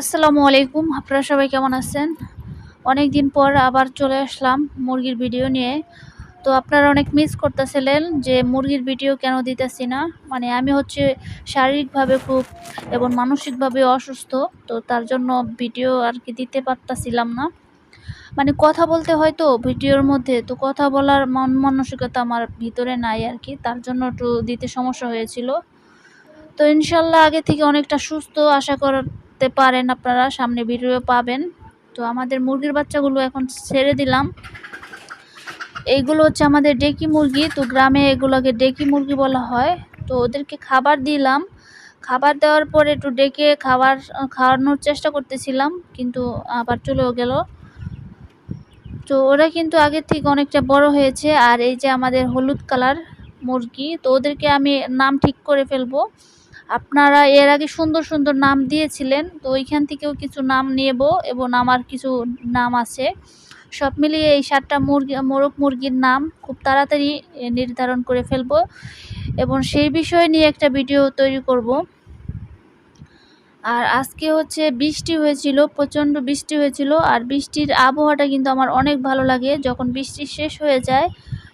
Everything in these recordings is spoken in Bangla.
আসসালামু আলাইকুম। আপনারা সবাই কেমন আছেন? অনেক দিন পর আবার চলে আসলাম মুরগির ভিডিও নিয়ে। তো আপনারা অনেক মিস করতেছিলেন যে মুরগির ভিডিও কেন দিতেছি না? মানে আমি হচ্ছে শারীরিকভাবে খুব এবং মানসিকভাবে অসুস্থ, তো তার জন্য ভিডিও আর কি দিতে পারতাছিলাম না। মানে কথা বলতে হয়তো ভিডিওর মধ্যে, তো কথা বলার মন মানসিকতা আমার ভিতরে নাই আর কি, তার জন্য একটু দিতে সমস্যা হয়েছিল। তো ইনশাল্লাহ আগে থেকে অনেকটা সুস্থ, আশা করতে পারেন আপনারা, সামনে ভিডিও পাবেন। তো আমাদের মুরগির বাচ্চাগুলো এখন ছেড়ে দিলাম। এইগুলো হচ্ছে আমাদের ডেকি মুরগি। তো গ্রামে এগুলোকে ডেকি মুরগি বলা হয়। তো ওদেরকে খাবার দিলাম। খাবার দেওয়ার পরে একটু ডেকে খাবার খাওয়ানোর চেষ্টা করতেছিলাম, কিন্তু আবার চলেও গেল। তো ওরা কিন্তু আগের থেকে অনেকটা বড় হয়েছে। আর এই যে আমাদের হলুদ কালার মুরগি, তো ওদেরকে আমি নাম ঠিক করে ফেলব। আপনারা এর আগে সুন্দর সুন্দর নাম দিয়েছিলেন, তো ওইখান থেকেও কিছু নাম নেব এবং আমার কিছু নাম আছে। সব মিলিয়ে এই সাতটা মুরগি, মোরগ মুরগির নাম খুব তাড়াতাড়ি নির্ধারণ করে ফেলব এবং সেই বিষয় নিয়ে একটা ভিডিও তৈরি করব। আর আজকে হচ্ছে বৃষ্টি হয়েছিল, প্রচণ্ড বৃষ্টি হয়েছিল, আর বৃষ্টির আবহাওয়াটা কিন্তু আমার অনেক ভালো লাগে। যখন বৃষ্টি শেষ হয়ে যায়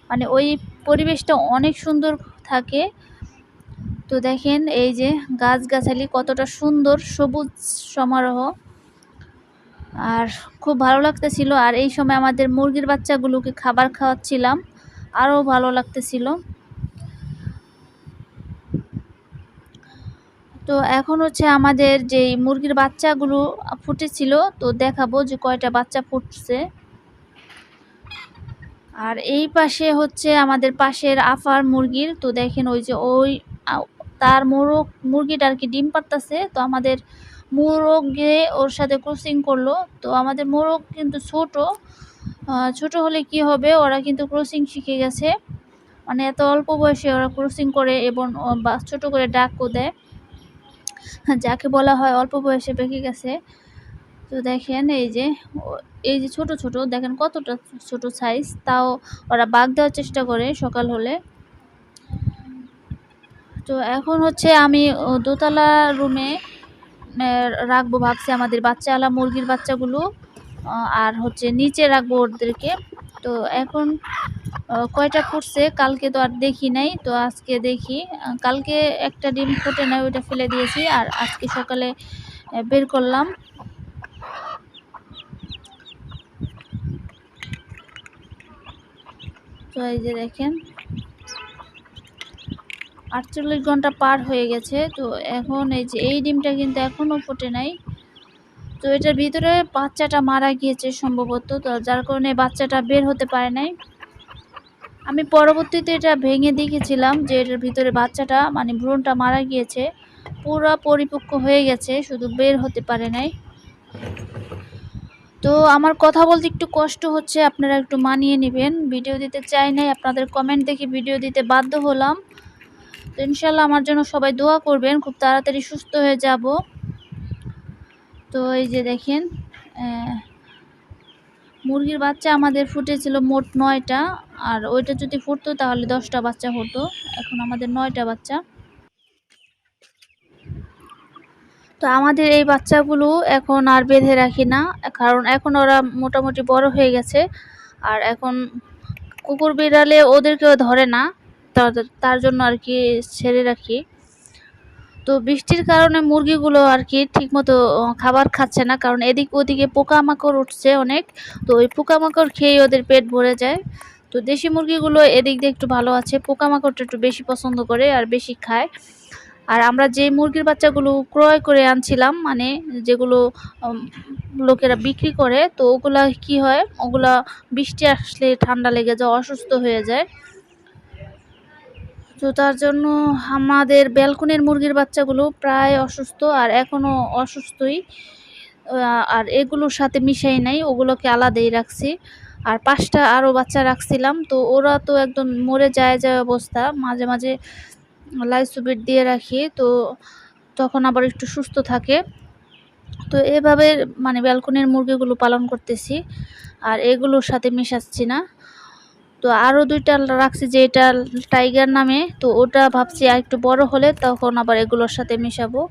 মানে ওই পরিবেশটা অনেক সুন্দর থাকে। তো দেখেন এই যে গাছগাছালি কতটা সুন্দর সবুজ সমারোহ। আর খুব ভালো লাগতেছিল। আর এই সময় আমাদের মুরগির বাচ্চাগুলোকে খাবার খাওয়াচ্ছিলাম। আরও ভালো লাগতেছিল। তো এখন হচ্ছে আমাদের যে মুরগির বাচ্চাগুলো ফুটেছিল, তো দেখাবো যে কয়টা বাচ্চা ফুটছে। আর এই পাশে হচ্ছে আমাদের পাশের আফার মুরগির, তো দেখেন ওই যে ওই তার মোরগ, মুরগিটা আর কি ডিম পারতাছে তো আমাদের মোরগ মোরগে ওর সাথে ক্রসিং করল। তো আমাদের মোরগ কিন্তু ছোট ছোট হলে কি হবে, ওরা কিন্তু ক্রসিং শিখে গেছে। মানে এত অল্প বয়সে ওরা ক্রসিং করে এবং ছোট করে ডাকও দেয়। যাকে বলা হয় অল্প বয়সে পেকে গেছে। তো দেখেন এই যে এই যে ছোট ছোট, দেখেন কতটা ছোট সাইজ তাও ওরা বাঘ দেওয়ার চেষ্টা করে সকাল হলে। তো এখন হচ্ছে আমি দোতলা রুমে রাখব ভাবছি আমাদের বাচ্চাওয়ালা, মুরগির বাচ্চাগুলো আর হচ্ছে নিচে রাখব ওদেরকে। তো এখন কয়টা ফুটছে কালকে তো আর দেখি নাই, তো আজকে দেখি। কালকে একটা ডিম ফুটে নাই, ওইটা ফেলে দিয়েছি, আর আজকে সকালে বের করলাম। তো এই যে দেখেন আটচল্লিশ ঘণ্টা পার হয়ে গেছে। তো এখন এই যে, এই ডিমটা কিন্তু এখনও ফোটে নাই। তো এটার ভিতরে বাচ্চাটা মারা গিয়েছে সম্ভবত। তো যার কারণে বাচ্চাটা বের হতে পারে নাই। আমি পরবর্তীতে এটা ভেঙে দেখেছিলাম যে এটার ভিতরে বাচ্চাটা মানে ভ্রণটা মারা গিয়েছে। পুরো পরিপক্ক হয়ে গেছে, শুধু বের হতে পারে নাই। তো আমার কথা বলতে একটু কষ্ট হচ্ছে, আপনারা একটু মানিয়ে নেবেন। ভিডিও দিতে চাই নাই, আপনাদের কমেন্ট দেখে ভিডিও দিতে বাধ্য হলাম। তো ইনশাল্লাহ আমার জন্য সবাই দোয়া করবেন, খুব তাড়াতাড়ি সুস্থ হয়ে যাব। তো এই যে দেখেন মুরগির বাচ্চা আমাদের ফুটেছিল মোট নয়টা, আর ওইটা যদি ফুটতো তাহলে দশটা বাচ্চা হতো, এখন আমাদের নয়টা বাচ্চা। তো আমাদের এই বাচ্চাগুলো এখন আর বেঁধে রাখি না, কারণ এখন ওরা মোটামুটি বড় হয়ে গেছে, আর এখন কুকুর বিড়ালে ওদেরকেও ধরে না। তার জন্য আর কি ছেড়ে রাখি। তো বৃষ্টির কারণে মুরগিগুলো আর কি ঠিকমতো খাবার খাচ্ছে না। কারণ এদিক ওদিকে পোকামাকড় উঠছে অনেক। তো ওই পোকামাকড় খেয়ে ওদের পেট ভরে যায়। তো দেশি মুরগিগুলো এদিক দিয়ে একটু ভালো আছে। পোকামাকড়টা একটু বেশি পছন্দ করে আর বেশি খায়। আর আমরা যে মুরগির বাচ্চাগুলো ক্রয় করে আনছিলাম মানে যেগুলো লোকেরা বিক্রি করে, তো ওগুলা কি হয়? ওগুলা বৃষ্টি আসলে ঠান্ডা লেগে যায়, অসুস্থ হয়ে যায়। তো তার জন্য আমাদের ব্যালকনির মুরগির বাচ্চাগুলো প্রায় অসুস্থ আর এখনও অসুস্থই আর এগুলোর সাথে মিশাই নাই, ওগুলোকে আলাদাই রাখছি। আর পাঁচটা আরও বাচ্চা রাখছিলাম, তো ওরা তো একদম মরে যায় যায় অবস্থা। মাঝে মাঝে লাইসুবিট দিয়ে রাখি, তো তখন আবার একটু সুস্থ থাকে। তো এভাবে মানে ব্যালকনির মুরগিগুলো পালন করতেছি, আর এগুলোর সাথে মিশাচ্ছি না। তো আরও দুইটা রাখছি যে এটা টাইগার নামে, তো ওটা ভাবছি আর একটু বড় হলে তখন আবার এগুলোর সাথে মিশাবো।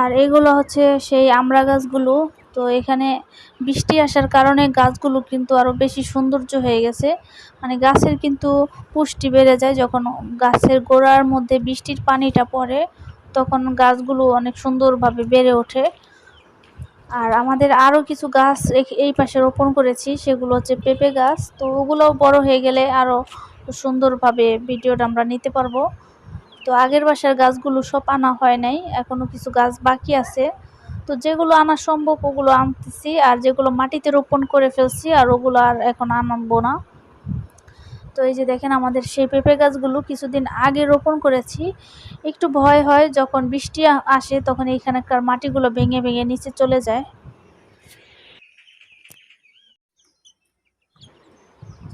আর এগুলো হচ্ছে সেই আমড়া গাছগুলো, তো এখানে বৃষ্টি আসার কারণে গাছগুলো কিন্তু আরও বেশি সৌন্দর্য হয়ে গেছে। মানে গাছের কিন্তু পুষ্টি বেড়ে যায়, যখন গাছের গোড়ার মধ্যে বৃষ্টির পানিটা পড়ে, তখন গাছগুলো অনেক সুন্দরভাবে বেড়ে ওঠে। আর আমাদের আরও কিছু গাছ এই পাশে রোপণ করেছি, সেগুলো হচ্ছে পেঁপে গাছ। তো ওগুলোও বড় হয়ে গেলে আরও সুন্দরভাবে ভিডিওটা আমরা নিতে পারব। তো আগের বাসার গাছগুলো সব আনা হয় নাই এখনও কিছু গাছ বাকি আছে। তো যেগুলো আনা সম্ভব ওগুলো আনতেছি, আর যেগুলো মাটিতে রোপণ করে ফেলছি, আর ওগুলো আর এখন আনব না। তো এই যে দেখেন আমাদের সেই পেঁপে গাছগুলো কিছুদিন আগে রোপণ করেছি। একটু ভয় হয়, যখন বৃষ্টি আসে তখন এইখানকার মাটিগুলো ভেঙে ভেঙে নিচে চলে যায়।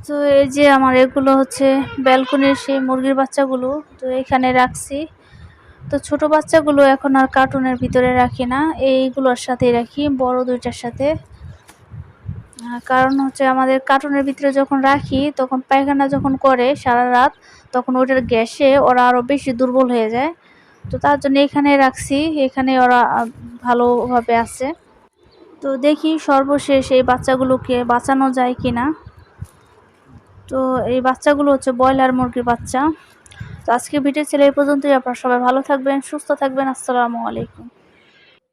তো এই যে আমার এগুলো হচ্ছে ব্যালকনির সেই মুরগির বাচ্চাগুলো, তো এখানে রাখছি। তো ছোট বাচ্চাগুলো এখন আর কার্টুনের ভিতরে রাখি না, এইগুলোর সাথেই রাখি, বড় দুইটার সাথে। কারণ হচ্ছে আমাদের কার্টুনের ভিতরে যখন রাখি, তখন পায়খানা যখন করে সারা রাত, তখন ওটার গ্যাসে ওরা আরও বেশি দুর্বল হয়ে যায়। তো তার জন্য এখানে রাখছি, এখানে ওরা ভালোভাবে আছে। তো দেখি সর্বশেষ এই বাচ্চাগুলোকে বাঁচানো যায় কি না তো এই বাচ্চাগুলো হচ্ছে ব্রয়লার মুরগির বাচ্চা। তো আজকে ভিডিও ছিল এই পর্যন্তই, আপনারা সবাই ভালো থাকবেন, সুস্থ থাকবেন, আসসালামু আলাইকুম।